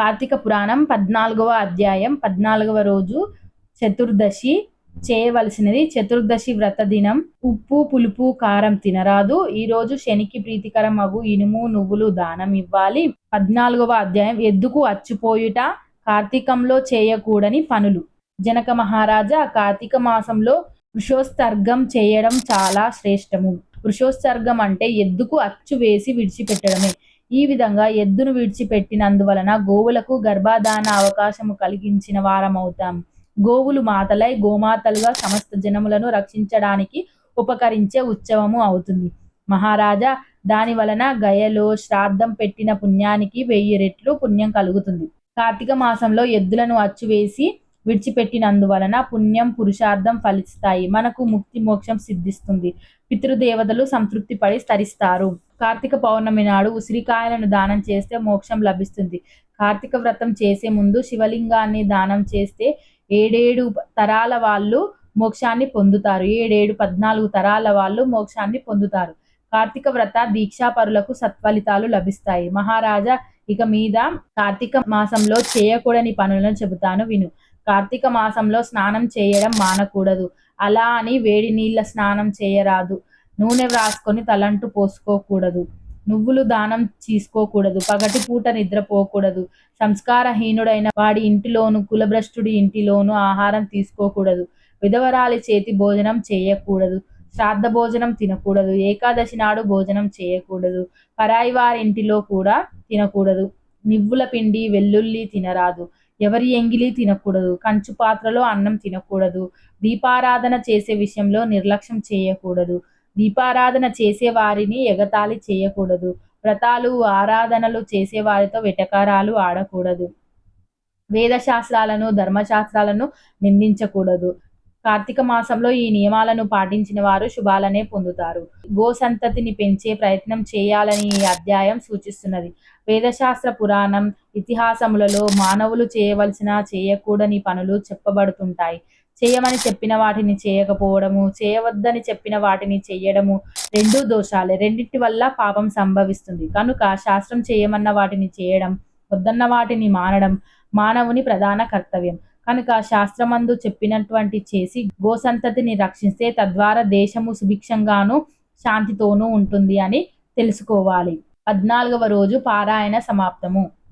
కార్తీక పురాణం పద్నాలుగవ అధ్యాయం పద్నాలుగవ రోజు చతుర్దశి చేయవలసినది. చతుర్దశి వ్రత దినం. ఉప్పు పులుపు కారం తినరాదు. ఈ రోజు శనికి ప్రీతికరం అగు ఇనుము నువ్వులు దానం ఇవ్వాలి. పద్నాలుగవ అధ్యాయం. ఎద్దుకు అచ్చిపోయుట కార్తీకంలో చేయకూడని పనులు. జనక మహారాజా కార్తీక మాసంలో వృషోత్సర్గం చేయడం చాలా శ్రేష్టము. వృషోత్సర్గం అంటే ఎద్దుకు అచ్చు వేసి విడిచిపెట్టడమే. ఈ విధంగా ఎద్దును విడిచిపెట్టినందువలన గోవులకు గర్భాధాన అవకాశము కలిగించిన వారమవుతాం. గోవులు మాతలై గోమాతలుగా సమస్త జనములను రక్షించడానికి ఉపకరించే ఉత్సవము అవుతుంది. మహారాజా దాని వలన గయలో శ్రాద్ధం పెట్టిన పుణ్యానికి వెయ్యి రెట్లు పుణ్యం కలుగుతుంది. కార్తీక మాసంలో ఎద్దులను అచ్చువేసి విడిచిపెట్టినందువలన పుణ్యం పురుషార్థం ఫలిస్తాయి. మనకు ముక్తి మోక్షం సిద్ధిస్తుంది. పితృదేవతలు సంతృప్తి పడి స్తరిస్తారు కార్తీక పౌర్ణమి నాడు ఉసిరికాయలను దానం చేస్తే మోక్షం లభిస్తుంది. కార్తీక వ్రతం చేసే ముందు శివలింగాన్ని దానం చేస్తే ఏడేడు తరాల వాళ్ళు మోక్షాన్ని పొందుతారు. ఏడేడు పద్నాలుగు తరాల వాళ్ళు మోక్షాన్ని పొందుతారు. కార్తీక వ్రత దీక్షాపరులకు సత్ఫలితాలు లభిస్తాయి. మహారాజా ఇక మీద కార్తీక మాసంలో చేయకూడని పనులను చెబుతాను విను. కార్తీక మాసంలో స్నానం చేయడం మానకూడదు. అలా అని వేడి నీళ్ళ స్నానం చేయరాదు. నూనె వ్రాసుకొని తలంటు పోసుకోకూడదు. నువ్వులు దానం తీసుకోకూడదు. పగటి పూట నిద్రపోకూడదు సంస్కారహీనుడైన వాడి ఇంటిలోను కులభ్రష్టుడి ఇంటిలోను ఆహారం తీసుకోకూడదు. విధవరాలి చేతి భోజనం చేయకూడదు. శ్రాద్ధ భోజనం తినకూడదు. ఏకాదశి నాడు భోజనం చేయకూడదు. పరాయి వారింటిలో కూడా తినకూడదు. నివ్వుల పిండి వెల్లుల్లి తినరాదు. ఎవరి ఎంగిలి తినకూడదు కంచు పాత్రలో అన్నం తినకూడదు దీపారాధన చేసే విషయంలో నిర్లక్ష్యం చేయకూడదు దీపారాధన చేసే వారిని ఎగతాళి చేయకూడదు వ్రతాలు ఆరాధనలు చేసే వారితో వెటకారాలు ఆడకూడదు వేదశాస్త్రాలను ధర్మశాస్త్రాలను నిందించకూడదు కార్తీక మాసంలో ఈ నియమాలను పాటించిన వారు శుభాలనే పొందుతారు. గో సంతతిని పెంచే ప్రయత్నం చేయాలని ఈ అధ్యాయం సూచిస్తున్నది. వేదశాస్త్ర పురాణం ఇతిహాసములలో మానవులు చేయవలసిన చేయకూడని పనులు చెప్పబడుతుంటాయి. చేయమని చెప్పిన వాటిని చేయకపోవడము చేయవద్దని చెప్పిన వాటిని చేయడము రెండు దోషాలే. రెండింటి వల్ల పాపం సంభవిస్తుంది. కనుక శాస్త్రం చేయమన్న వాటిని చేయడం వద్దన్న వాటిని మానడం మానవుని ప్రధాన కర్తవ్యం. కనుక శాస్త్రమందు చెప్పినటువంటి చేసి గోసంతతిని రక్షిస్తే తద్వారా దేశము సుభిక్షంగాను శాంతితోనూ ఉంటుంది అని తెలుసుకోవాలి. పద్నాలుగవ రోజు పారాయణ సమాప్తము.